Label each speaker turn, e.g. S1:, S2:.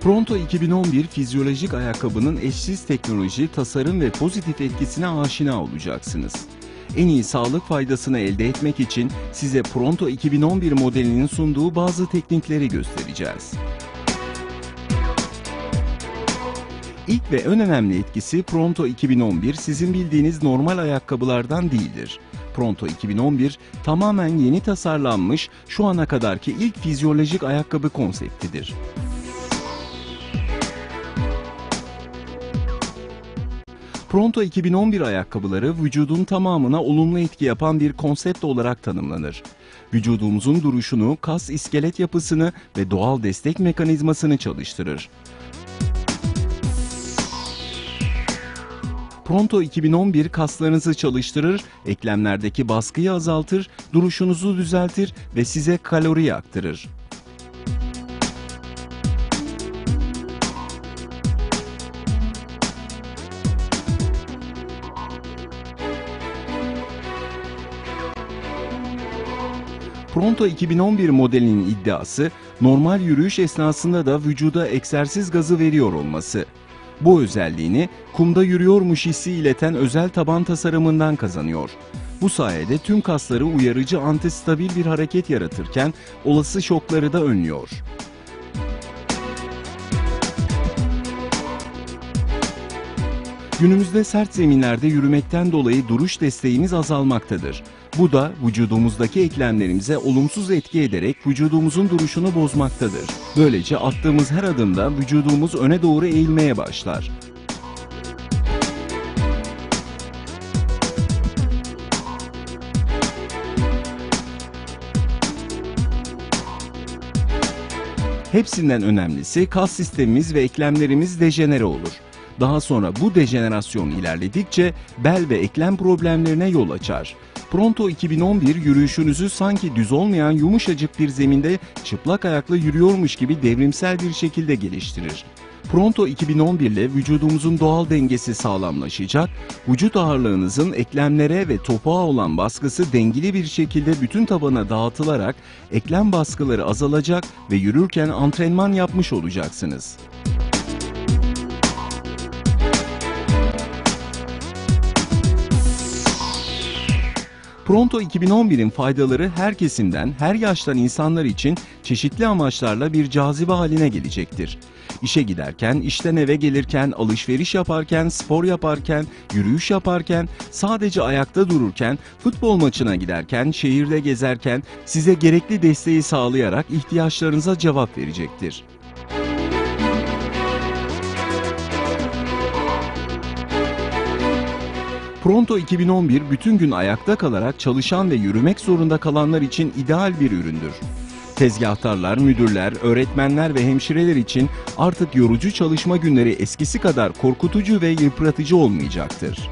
S1: Pronto 2011 fizyolojik ayakkabının eşsiz teknoloji, tasarım ve pozitif etkisine aşina olacaksınız. En iyi sağlık faydasını elde etmek için size Pronto 2011 modelinin sunduğu bazı teknikleri göstereceğiz. İlk ve en önemli etkisi Pronto 2011 sizin bildiğiniz normal ayakkabılardan değildir. Pronto 2011 tamamen yeni tasarlanmış, şu ana kadarki ilk fizyolojik ayakkabı konseptidir. Pronto 2011 ayakkabıları vücudun tamamına olumlu etki yapan bir konsept olarak tanımlanır. Vücudumuzun duruşunu, kas iskelet yapısını ve doğal destek mekanizmasını çalıştırır. Pronto 2011 kaslarınızı çalıştırır, eklemlerdeki baskıyı azaltır, duruşunuzu düzeltir ve size kalori yaktırır. Pronto 2011 modelinin iddiası normal yürüyüş esnasında da vücuda egzersiz gazı veriyor olması. Bu özelliğini kumda yürüyormuş hissi ileten özel taban tasarımından kazanıyor. Bu sayede tüm kasları uyarıcı antistabil bir hareket yaratırken olası şokları da önlüyor. Günümüzde sert zeminlerde yürümekten dolayı duruş desteğimiz azalmaktadır. Bu da vücudumuzdaki eklemlerimize olumsuz etki ederek vücudumuzun duruşunu bozmaktadır. Böylece attığımız her adımda vücudumuz öne doğru eğilmeye başlar. Hepsinden önemlisi kas sistemimiz ve eklemlerimiz dejenere olur. Daha sonra bu dejenerasyon ilerledikçe bel ve eklem problemlerine yol açar. Pronto 2011 yürüyüşünüzü sanki düz olmayan yumuşacık bir zeminde çıplak ayakla yürüyormuş gibi devrimsel bir şekilde geliştirir. Pronto 2011 ile vücudumuzun doğal dengesi sağlamlaşacak, vücut ağırlığınızın eklemlere ve topuğa olan baskısı dengeli bir şekilde bütün tabana dağıtılarak eklem baskıları azalacak ve yürürken antrenman yapmış olacaksınız. Pronto 2011'in faydaları her kesimden, her yaştan insanlar için çeşitli amaçlarla bir cazibe haline gelecektir. İşe giderken, işten eve gelirken, alışveriş yaparken, spor yaparken, yürüyüş yaparken, sadece ayakta dururken, futbol maçına giderken, şehirde gezerken size gerekli desteği sağlayarak ihtiyaçlarınıza cevap verecektir. Pronto 2011 bütün gün ayakta kalarak çalışan ve yürümek zorunda kalanlar için ideal bir üründür. Tezgahtarlar, müdürler, öğretmenler ve hemşireler için artık yorucu çalışma günleri eskisi kadar korkutucu ve yıpratıcı olmayacaktır.